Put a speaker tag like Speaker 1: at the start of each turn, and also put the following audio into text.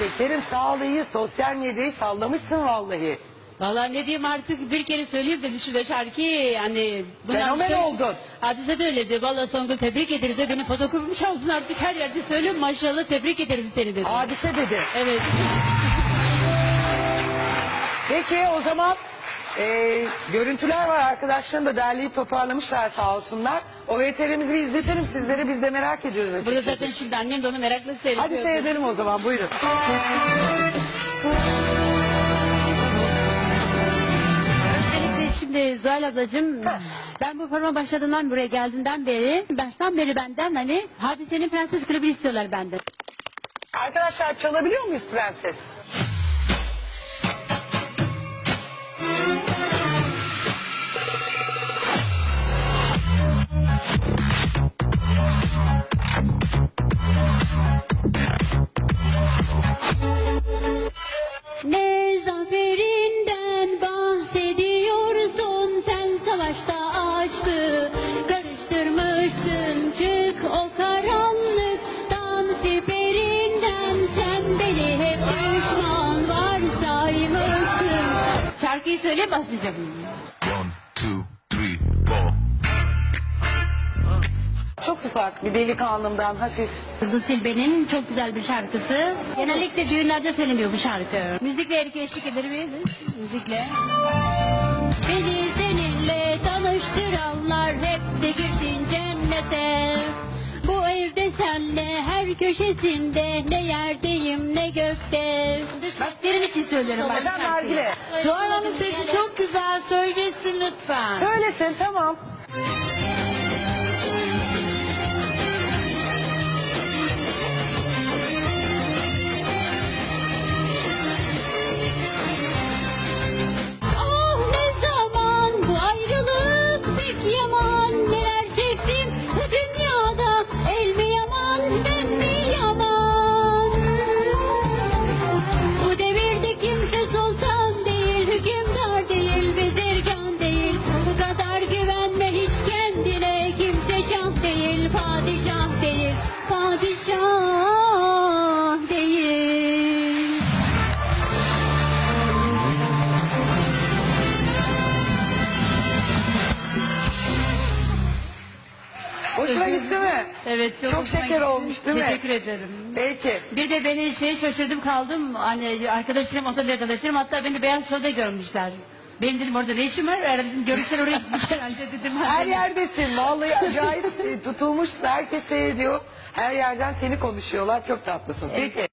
Speaker 1: Şekerim sağ ol iyi. Sosyal medyayı sallamışsın vallahi.
Speaker 2: Vallahi ne diyeyim artık bir kere söyleyeyim de şu şarkı yani.
Speaker 1: Fenomen oldun.
Speaker 2: Hadise de öyle dedi. Vallahi Songül tebrik ederiz de benim fotoğrafımı çaldın artık her yerde söylüyorum maşallah tebrik ederim seni dedi.
Speaker 1: Hadise dedi.
Speaker 2: Evet.
Speaker 1: Peki o zaman e, görüntüler var arkadaşlarım da derleyip toparlamışlar sağ olsunlar. O VTR'mizi bir izletelim sizlere biz de merak ediyoruz.
Speaker 2: Burada
Speaker 1: açıkçası.
Speaker 2: zaten şimdi annem de onu merakla seyrediyor.
Speaker 1: Hadi seyredelim o zaman buyurun.
Speaker 2: Öncelikle şimdi Zuhal ablacığım ben bu programa başladığından buraya geldiğinden beri baştan beri benden hani hadisenin prenses klibi istiyorlar benden.
Speaker 1: Arkadaşlar çalabiliyor muyuz prenses?
Speaker 2: Şarkıyı söyle başlayacağım.
Speaker 3: One, two, three, four.
Speaker 1: Çok ufak bir delikanlımdan hafif.
Speaker 2: Yıldız Tilbe'nin çok güzel bir şarkısı. Genellikle düğünlerde söyleniyor bu şarkı. Müzikle erkeğe eşlik eder miyiz? Müzikle. Beni senle her köşesinde ne yerdeyim ne gökte. Senin için söylüyorum ben.
Speaker 1: Neden nargile?
Speaker 2: Zuhal Hanım sesi çok güzel söylesin lütfen.
Speaker 1: Hoşuna gitti mi?
Speaker 2: Evet
Speaker 1: çok,
Speaker 2: hoşuma
Speaker 1: şeker
Speaker 2: gitti.
Speaker 1: olmuş, değil mi?
Speaker 2: Teşekkür ederim.
Speaker 1: Peki.
Speaker 2: Bir de beni şey şaşırdım kaldım. Hani arkadaşlarım, otobüs arkadaşlarım hatta beni Beyaz Show'da görmüşler. Benim dedim orada ne işim var? Herhalde dedim görüşler oraya gitmiş herhalde dedim.
Speaker 1: Her yerdesin. Vallahi acayip e, tutulmuş. Herkes seyrediyor. Her yerden seni konuşuyorlar. Çok tatlısın. Peki.